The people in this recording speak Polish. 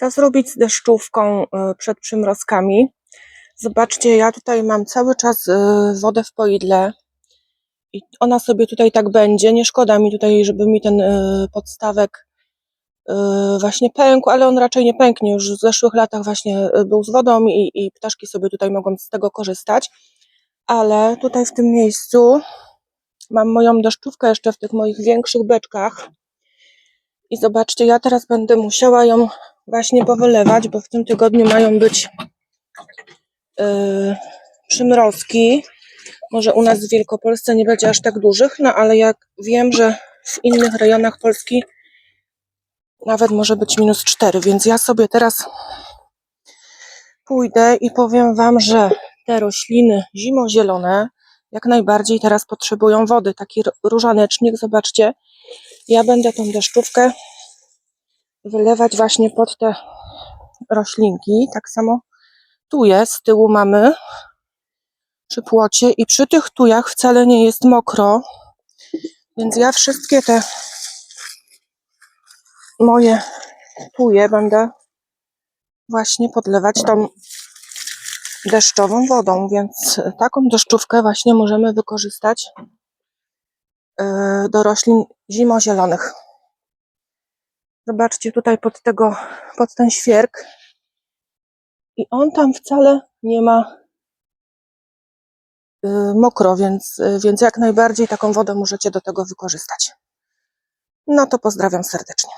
Co zrobić z deszczówką y, przed przymrozkami? Zobaczcie, ja tutaj mam cały czas y, wodę w poidle i ona sobie tutaj tak będzie. Nie szkoda mi tutaj, żeby mi ten y, podstawek właśnie pękł, ale on raczej nie pęknie. Już w zeszłych latach właśnie był z wodą i, i ptaszki sobie tutaj mogą z tego korzystać. Ale tutaj w tym miejscu mam moją deszczówkę jeszcze w tych moich większych beczkach. I zobaczcie, ja teraz będę musiała ją właśnie powylewać, bo w tym tygodniu mają być yy, przymrozki. Może u nas w Wielkopolsce nie będzie aż tak dużych, no ale jak wiem, że w innych rejonach Polski nawet może być minus 4, więc ja sobie teraz pójdę i powiem Wam, że te rośliny zimozielone jak najbardziej teraz potrzebują wody. Taki różanecznik, zobaczcie, ja będę tą deszczówkę wylewać właśnie pod te roślinki. Tak samo tu jest, z tyłu mamy przy płocie i przy tych tujach wcale nie jest mokro, więc ja wszystkie te moje tuje będę właśnie podlewać tą deszczową wodą, więc taką deszczówkę właśnie możemy wykorzystać do roślin zimozielonych. Zobaczcie tutaj pod tego, pod ten świerk i on tam wcale nie ma y, mokro, więc, y, więc jak najbardziej taką wodę możecie do tego wykorzystać. No to pozdrawiam serdecznie.